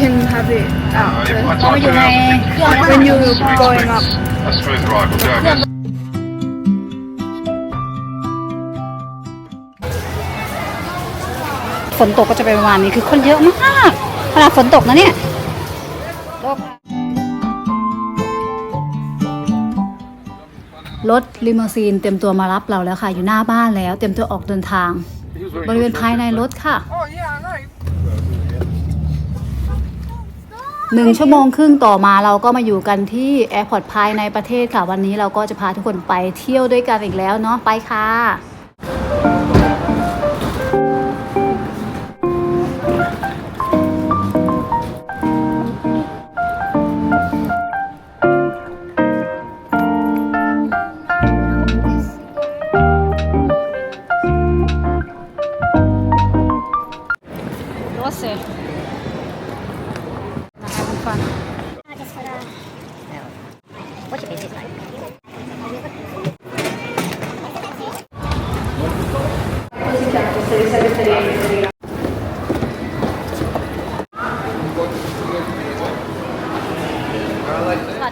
you can have it out Uh, if I first. type it out, I think- when you Smooth going up. A smooth ride. We'll go again. ฝนตกก็จะเป็นประมาณนี้คือคนเยอะมากขนาดฝนตกนะเนี่ยรถลิมูซีนเตรียมตัวมารับเราแล้วค่ะ อยู่หน้าบ้านแล้ว เตรียมตัวออกเดินทาง บริเวณภายในรถค่ะ หนึ่งชั่วโมงครึ่งต่อมาเราก็มาอยู่กันที่แอร์พอร์ตภายในประเทศค่ะ วันนี้เราก็จะพาทุกคนไปเที่ยวด้วยกันอีกแล้วเนาะไปค่ะ Doce. Having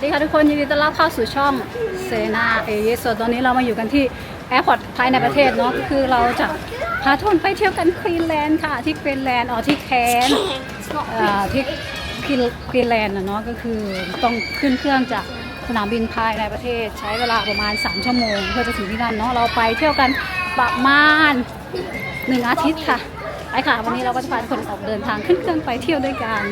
ดีค่ะทุกคนยินดีต้อนรับเข้าสู่ช่องเซนาเอเยสตอนนี้เรามาอยู่กันที่แอร์พอร์ตภายในประเทศเนาะก็คือเราจะพาทุนไปเที่ยวกันควีนแลนด์ค่ะ ที่ควีนแลนด์อ๋อที่แคนที่ควีนแลนด์นะเนาะก็คือต้องขึ้นเครื่องจากสนามบินภายในประเทศ ใช้เวลาประมาณ 3 ชั่วโมง เพื่อจะถึงที่นั่นเนาะเราไปเที่ยวกันประมาณหนึ่งอาทิตย์ค่ะไปค่ะ วันนี้เราก็จะพาทุกคนออกเดินทางขึ้นเครื่องไปเที่ยวด้วยกัน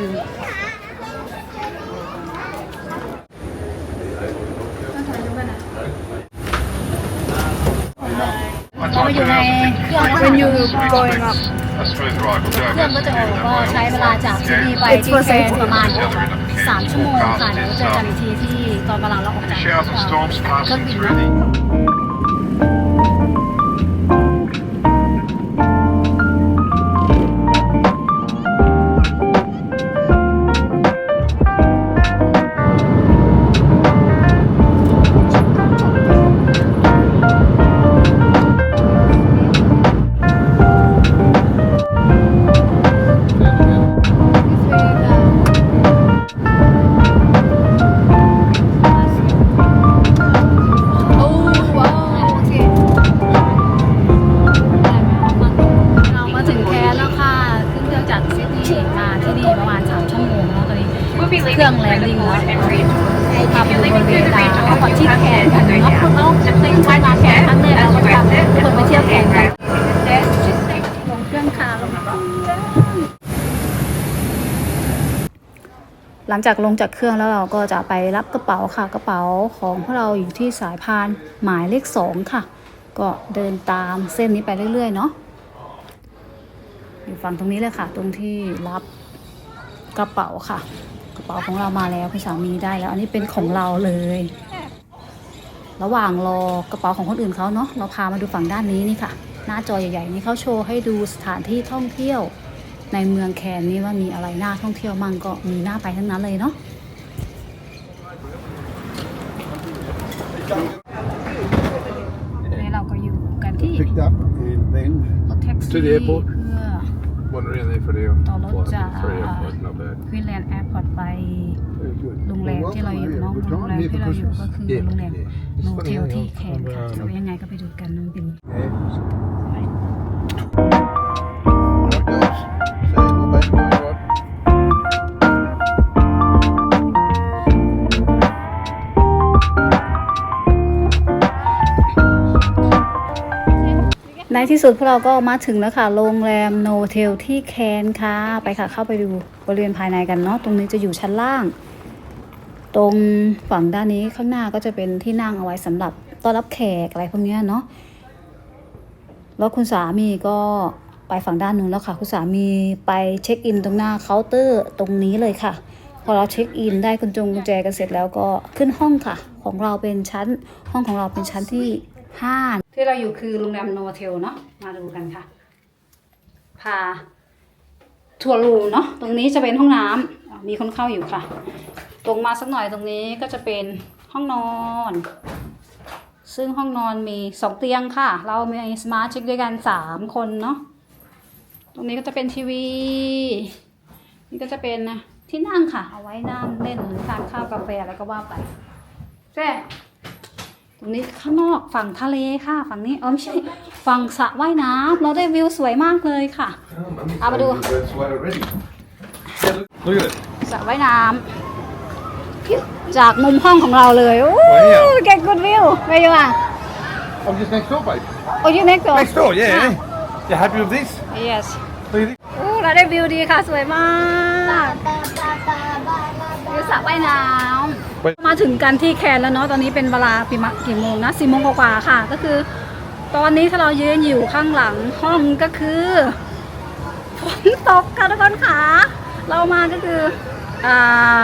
I เรา type อ it ยู่ out, ใน I think- when you going up. A smooth ride. We'll go เครื่อง again. ก็จะออก Even ก็ though ใช้ my เวลาจากที่นี่ไปที่แคนประมาณ3ชั่วโมงค่ะเดี๋ยวเจอกันอีกทีที่ตอนกำลังเราออกจาก Showers and storms เครื่อง passing บิน through เนาะ รื่องจากซิดนีย์มาที่นี่ประมาณ 3 ชั่วโมงแล้วตอนนี้เครื่องแลนดิ้งแล้วพาไปดูบริเวณดาวเอาก่อนที่แคนกันเนาะคุณเอาในวันมาแคนครั้งแรกเราก็พาทุกคนไปเที่ยวแคนกันลงเครื่องค่ะลงหลังจากลงจากเครื่องแล้วเราก็จะไปรับกระเป๋าค่ะกระเป๋าของพวกเราอยู่ที่สายพานหมายเลขสองค่ะ ก็เดินตามเส้นนี้ไปเรื่อยๆเนาะ อยู่ฝั่งตรงนี้เลยค่ะ ตรงที่รับกระเป๋าค่ะ กระเป๋าของเรามาแล้วคุณสามีได้แล้ว อันนี้เป็นของเราเลย ระหว่างรอกระเป๋าของคนอื่นเขาเนาะเราพามาดูฝั่งด้านนี้นี่ค่ะ หน้าจอใหญ่ๆนี่เขาโชว์ให้ดูสถานที่ท่องเที่ยวในเมืองแคนนี่ว่ามีอะไรน่าท่องเที่ยวมั่งก็มีน่าไปทั้งนั้นเลยเนาะ นี่เราก็อยู่กันที่ picked up and then รถแท็กซี่ To the airport เพื่อ wandering in there for the ต่อรถ flight. จาก Three hours, not bad. ควีนแลนด์แอร์พอร์ตไป Very good. โรงแรม Well, ที่เราอยู่ welcome, เน้อง yeah. Good โรงแร time ม here ที่ for เราอยู่ Christmas. ก็คือ Yeah, โรงแรม yeah. โน It's เท funny ล how ที่แคนค่ะ I'm, เดี๋ยว uh, ยังไงก็ไปดูกันน้องบิน Yeah. ที่สุดพวกเราก็มาถึงแล้วค่ะ โรงแรมโนเทลที่แคนค่ะ ไปค่ะเข้าไปดูบริเวณภายในกันเนาะ ตรงนี้จะอยู่ชั้นล่าง ตรงฝั่งด้านนี้ข้างหน้าก็จะเป็นที่นั่งเอาไว้สำหรับต้อนรับแขกอะไรพวกนี้เนาะ แล้วคุณสามีก็ไปฝั่งด้านนู้นแล้วค่ะ คุณสามีไปเช็คอินตรงหน้าเคาน์เตอร์ตรงนี้เลยค่ะ พอเราเช็คอินได้กุญจงกุญแจกันเสร็จแล้วก็ขึ้นห้องค่ะ ของเราเป็นชั้นห้องของเราเป็นชั้นที่ห้า ที่เราอยู่คือโรงแรมโนเทลเนาะมาดูกันค่ะ พาทัวร์รูมเนาะตรงนี้จะเป็นห้องน้ำมีคนเข้าอยู่ค่ะ ตรงมาสักหน่อยตรงนี้ก็จะเป็นห้องนอน ซึ่งห้องนอนมีสองเตียงค่ะ เรามีสมาชิกด้วยกันสามคนเนาะตรงนี้ก็จะเป็นทีวี นี่ก็จะเป็นที่นั่งค่ะ เอาไว้นั่งเล่นหรือทานข้าวกาแฟอะไรก็ว่าไปแซ่ รงนี้ข้างนอกฝั่งทะเลค่ะ ฝั่งนี้อ๋อไม่ใช่ฝั่งสระว่ายน้ำเราได้วิวสวยมากเลยค่ะ Oh, Have mummy's a do. playing with the birds right already. Yeah, look, look at it. สระว่ายน้ำจากมุมห้องของเราเลยโอ้ Wow. เก่งกุดวิวไปอยู่อะ I'm just next door, babe. โอ้ยเน็กตัว Next door, yeah. You happy with this? yes Look at this. โอ้เราได้วิวดีค่ะสวยมากวิวสระว่ายน้ Wait. ำ มาถึงกันที่แคนแล้วเนาะตอนนี้เป็นเวลากี่มะกี่โมงนะสี่โมงกว่าๆค่ะ ก็คือ ตอนนี้ถ้าเรายืนอยู่ข้างหลังห้องก็คือฝนตกค่ะทุกคนค่ะเรามาก็คืออ่า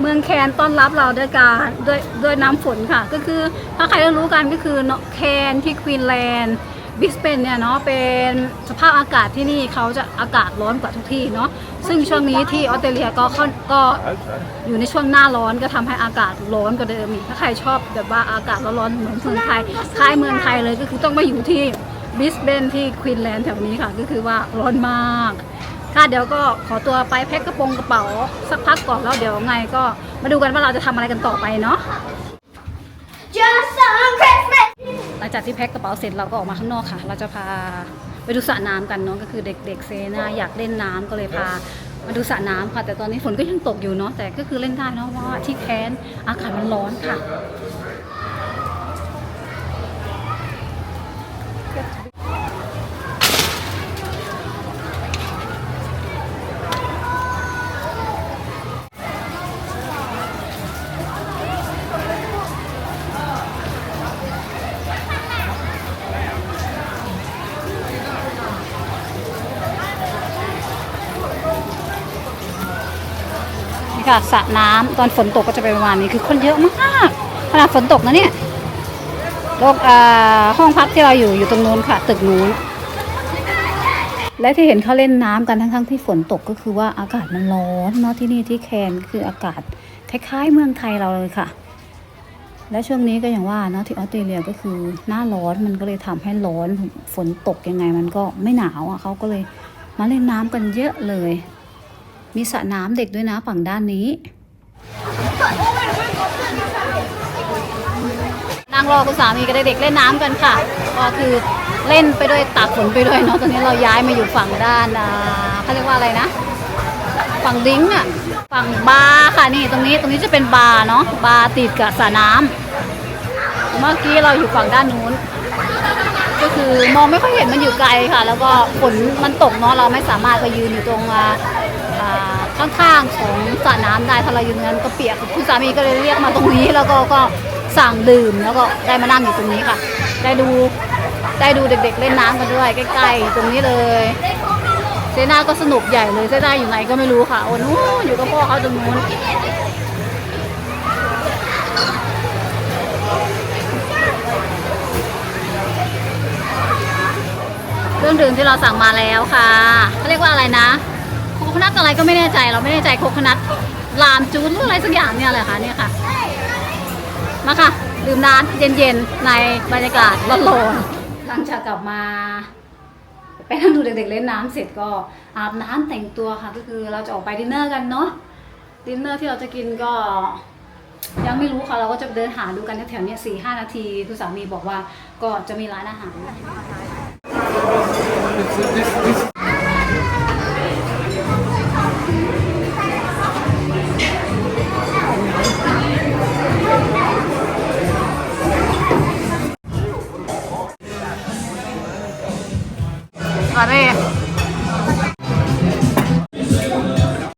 เมืองแคนต้อนรับเราด้วยการด้วยด้วยน้ำฝนค่ะ ก็คือถ้าใครรู้กันก็คือเนาะแคนที่ควีนแลนด์ บิสเบนเนี่ยเนาะเป็นสภาพอากาศที่นี่เขาจะอากาศร้อนกว่าทุกที่เนาะซึ่งช่วงนี้ที่ออสเตรเลียก็ค่อนก็อยู่ในช่วงหน้าร้อนก็ทำให้อากาศร้อนกว่าเดิมอีกถ้าใครชอบแบบว่าอากาศร้อนๆเหมือนเมืองไทยคล้ายเมืองไทยเลยก็คือต้องมาอยู่ที่บิสเบนที่ควีนแลนด์แถวนี้ค่ะก็คือว่าร้อนมากค่ะเดี๋ยวก็ขอตัวไปแพ็คกระโปรงกระเป๋าสักพักก่อนแล้วเดี๋ยวไงก็มาดูกันว่าเราจะทำอะไรกันต่อไปเนาะ งจากที่แพ็คกระเป๋าเสร็จเราก็ออกมาข้างนอกค่ะ เราจะพาไปดูสระน้ำกันเนาะก็คือเด็กๆเซนาอยากเล่นน้ำก็เลยพามาดูสระน้ำค่ะ แต่ตอนนี้ฝนก็ยังตกอยู่เนาะแต่ก็คือเล่นได้เนาะเพราะว่าที่แคนอากาศมันร้อนค่ะ นี่ค่ะสระน้ำตอนฝนตกก็จะเป็นประมาณนี้คือคนเยอะมากขนาดฝนตกนะเนี่ยโลกห้องพักที่เราอยู่อยู่ตรงนู้นค่ะ ตึกนู้นและที่เห็นเขาเล่นน้ำกันทั้งๆที่ฝนตกก็คือว่าอากาศมันร้อนเนาะที่นี่ที่แคนคืออากาศคล้ายๆ เมืองไทยเราเลยค่ะ และช่วงนี้ก็อย่างว่าเนาะที่ออสเตรเลียก็คือหน้าร้อนมันก็เลยทำให้ร้อนฝนตกยังไงมันก็ไม่หนาวอะเขาก็เลยมาเล่นน้ำกันเยอะเลย มีสระน้ำเด็กด้วยนะฝั่งด้านนี้นั่งรอคุณสามีกับเด็กๆเล่นน้ำกันค่ะ ก็คือเล่นไปด้วยตากฝนไปด้วยเนาะตอนนี้เราย้ายมาอยู่ฝั่งด้านเขาเรียกว่าอะไรนะ ฝั่งดิ้งอะฝั่งบาร์ค่ะนี่ตรงนี้ตรงนี้จะเป็นบาร์เนาะบาร์ติดกับสระน้ำเมื่อกี้เราอยู่ฝั่งด้านนู้นก็คือมองไม่ค่อยเห็นมันอยู่ไกลค่ะ แล้วก็ฝนมันตกเนาะเราไม่สามารถไปยืนอยู่ตรงอ่า ข้างๆของสระน้ำได้ถ้าเรายืนงั้นก็เปียกคุณสามีก็เลยเรียกมาตรงนี้แล้วก็ก็สั่งดื่มแล้วก็ได้มานั่งอยู่ตรงนี้ค่ะ ได้ดูได้ดูเด็กๆเล่นน้ำกันด้วยใกล้ๆตรงนี้เลยเซนาก็สนุกใหญ่เลยเซน่าอยู่ไหนก็ไม่รู้ค่ะโอ้นู้อยู่กับพ่อเขาตรงนู้นเครื่องดื่มที่เราสั่งมาแล้วค่ะเขาเรียกว่าอะไรนะ คโคนัทอะไรก็ไม่แน่ใจเราไม่แน่ใจโคคนัทลามจูนหรืออะไรสักอย่างเนี่ยแหละค่ะเนี่ยค่ะมาค่ะดื่มน้ำเย็นๆในบรรยากาศร้อนๆหลังจากกลับมาไปนั่งดูเด็กๆเล่นน้ำเสร็จก็อาบน้ำแต่งตัวค่ะ ก็คือเราจะออกไปดินเนอร์กันเนาะดินเนอร์ที่เราจะกินก็ ยังไม่รู้ค่ะเราก็จะเดินหาดูกันแถวๆเนี้ยสี่ห้านาทีคุณสามีบอกว่าก็จะมีร้านอาหาร